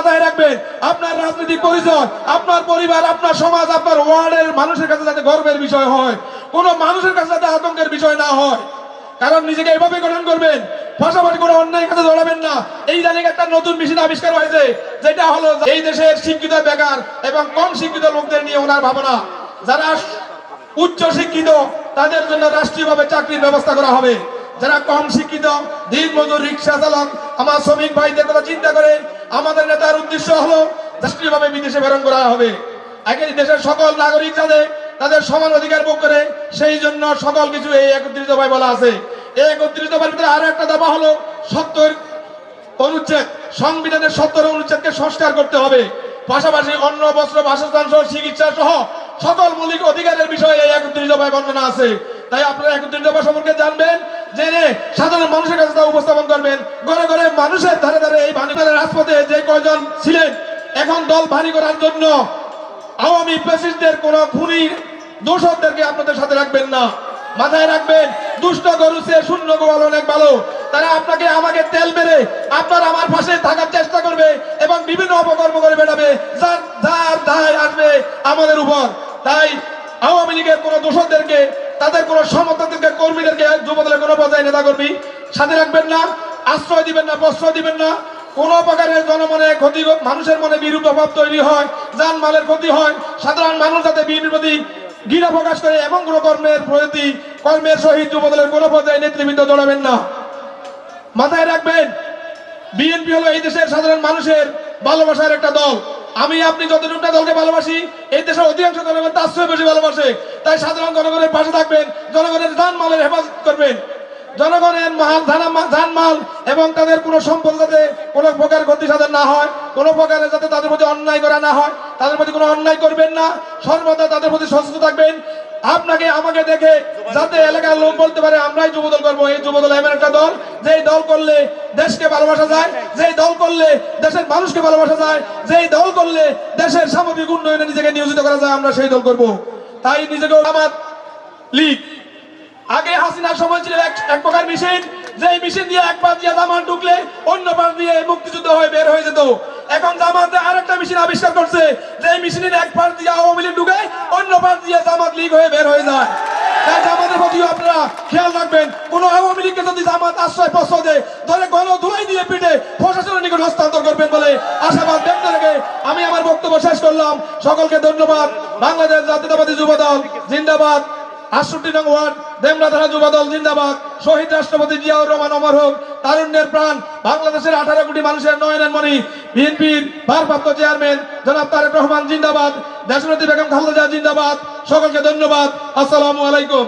মাথায় রাখবেন, আপনার রাজনৈতিক পরিচয়, আপনার পরিবার, আপনার সমাজ, আপনার ওয়ার্ডের মানুষের কাছে যাতে গর্বের বিষয় হয়, কোনো মানুষের কাছে যাতে আতঙ্কের বিষয় না হয়। কারণ নিজেকে এভাবে গঠন করবেন পাশাপাশি কোনো অন্যায় কাছে জড়াবেন না। এই জায়গায় একটা নতুন মেশিন আবিষ্কার হয়েছে, যেটা হলো এই দেশের শিক্ষিত বেকার এবং কম শিক্ষিত লোকদের নিয়ে ওনার ভাবনা। যারা উচ্চ শিক্ষিত, তাদের জন্য রাষ্ট্রীয়ভাবে চাকরির ব্যবস্থা করা হবে। যারা কম শিক্ষিত দিন মজুর রিক্সা চালক, আমার শ্রমিক ভাইদের কথা চিন্তা করে আমাদের নেতার উদ্দেশ্য হলো রাষ্ট্রীয়ভাবে বিদেশে প্রেরণ করা হবে। আগে দেশের সকল নাগরিক যাদের তাদের সমান অধিকার ভোগ করে, সেই জন্য সকল কিছু এই একত্রিত দফায় বলা আছে। এই একত্রিত দফার ভিতরে আরও একটা দফা হলো সত্তর অনুচ্ছেদ। সংবিধানের সত্তর অনুচ্ছেদকে সংস্কার করতে হবে। পাশাপাশি অন্ন, বস্ত্র, বাসস্থান সহ চিকিৎসা সহ সকল মৌলিক অধিকারের বিষয়ে এই একত্রিশ দফায় বর্ণনা আছে। তাই আপনারা একত্রিশ দফা সম্পর্কে জানবেন। জেনে সাধারণ মানুষের কাছে তা উপস্থাপন করবেন। ঘরে ঘরে মানুষের ধারে ধারে এই বাণিজ্যের রাজপথে যে কয়জন ছিলেন, এখন দল ভারী করার জন্য আওয়ামী প্রেসিডেন্টের কোন খুনির দোষকদেরকে আপনাদের সাথে রাখবেন না। মাথায় রাখবেন, দুষ্ট গরু সে শূন্য গোয়াল অনেক ভালো তারা আপনাকে আমাকে তেল মেরে আপনার আমার পাশে থাকার চেষ্টা করবে এবং বিভিন্ন অপকর্ম করে বেড়াবে। যার দায় আসবে আমাদের উপর। তাই আওয়ামী লীগের কোন দোষকদেরকে তাদের কোন সমর্থকদেরকে কর্মীদেরকে যুবদলের কোনো পর্যায়ে নেতা কর্মী সাথে রাখবেন না, আশ্রয় দিবেন না, প্রশ্রয় দিবেন না। কোন প্রকারের জনমনে ক্ষতি মানুষের মনে বিরূপ প্রভাব তৈরি হয় যান মালের ক্ষতি হয়, সাধারণ মানুষ যাতে বিএনপির প্রতি ঘৃণা প্রকাশ করে এমন কোন কর্মের প্রতি, কর্মের সহিত যুবদলের কোন পর্যায়ে নেতৃবৃন্দ জড়াবেন না। মাথায় রাখবেন, বিএনপি হলো এই দেশের সাধারণ মানুষের ভালোবাসার একটা দল। আমি, আপনি যতজন দলকে ভালোবাসি, এই দেশের অধিকাংশ জনগণ তার চেয়ে বেশি ভালোবাসে। তাই সাধারণ জনগণের পাশে থাকবেন, জনগণের ধান মালের হেফাজত করবেন। জনগণের মাল, ধান মাল এবং তাদের কোনো সম্পদ যাতে কোনো প্রকার ক্ষতি সাধন না হয়, কোনো প্রকারে যাতে তাদের প্রতি অন্যায় করা না হয়, তাদের প্রতি কোনো অন্যায় করবেন না। সর্বদা তাদের প্রতি সচেতন থাকবেন। আপনাকে, আমাকে দেখে যাতে এলাকার লোক বলতে পারে, আমরাই যুবদল করব। এই যুবদল এমন একটা দল, যেই দল করলে দেশকে ভালোবাসা যায়, যেই দল করলে দেশের মানুষকে ভালোবাসা যায়, যেই দল করলে দেশের সামগ্রিক উন্নয়নে নিজেকে নিয়োজিত করা যায়, আমরা সেই দল করব। তাই নিজেকে আমার লীগ। আগে হাসিনার সময় ছিল এক প্রকার মেশিন, যেই মেশিন দিয়ে এক পাশ দিয়ে জামান ঢুকলে অন্য পাশ দিয়ে মুক্তিযুদ্ধ হয়ে বের হয়ে যেত। এখন জামাতে আরেকটা মেশিন আবিষ্কার করছে। যে মেশিনের এক পাশ দিয়ে আওয়ামী লীগ ঢুকে, অন্য পাশ দিয়ে জামাত লীগ হয়ে বের হয়ে যায়। তাই জামাতের প্রতিও আপনারা খেয়াল রাখবেন, কোন আওয়ামী লীগকে যদি জামাত আশ্রয় প্রশ্রয় দেয়, ধরে গণ ধুলাই দিয়ে পিঠে প্রশাসনের নিকট হস্তান্তর করবেন বলে আশাবাদ ব্যক্ত রেখে আমি আমার বক্তব্য শেষ করলাম। সকলকে ধন্যবাদ। বাংলাদেশ জাতীয়তাবাদী যুব দল জিন্দাবাদ। আটষট্টি নং ওয়ার্ড, দেমরা থানা যুব দল, জিন্দাবাদ। শহীদ রাষ্ট্রপতি জিয়াউর রহমান অমর হোক, তারুণ্যের প্রাণ, বাংলাদেশের আঠারো কোটি মানুষের নয়নের মণি, বিএনপির ভারপ্রাপ্ত চেয়ারম্যান জনাব তারেক রহমান, জিন্দাবাদ। দেশনেত্রী বেগম খালেদা জিন্দাবাদ। সকলকে ধন্যবাদ। আসসালামু আলাইকুম।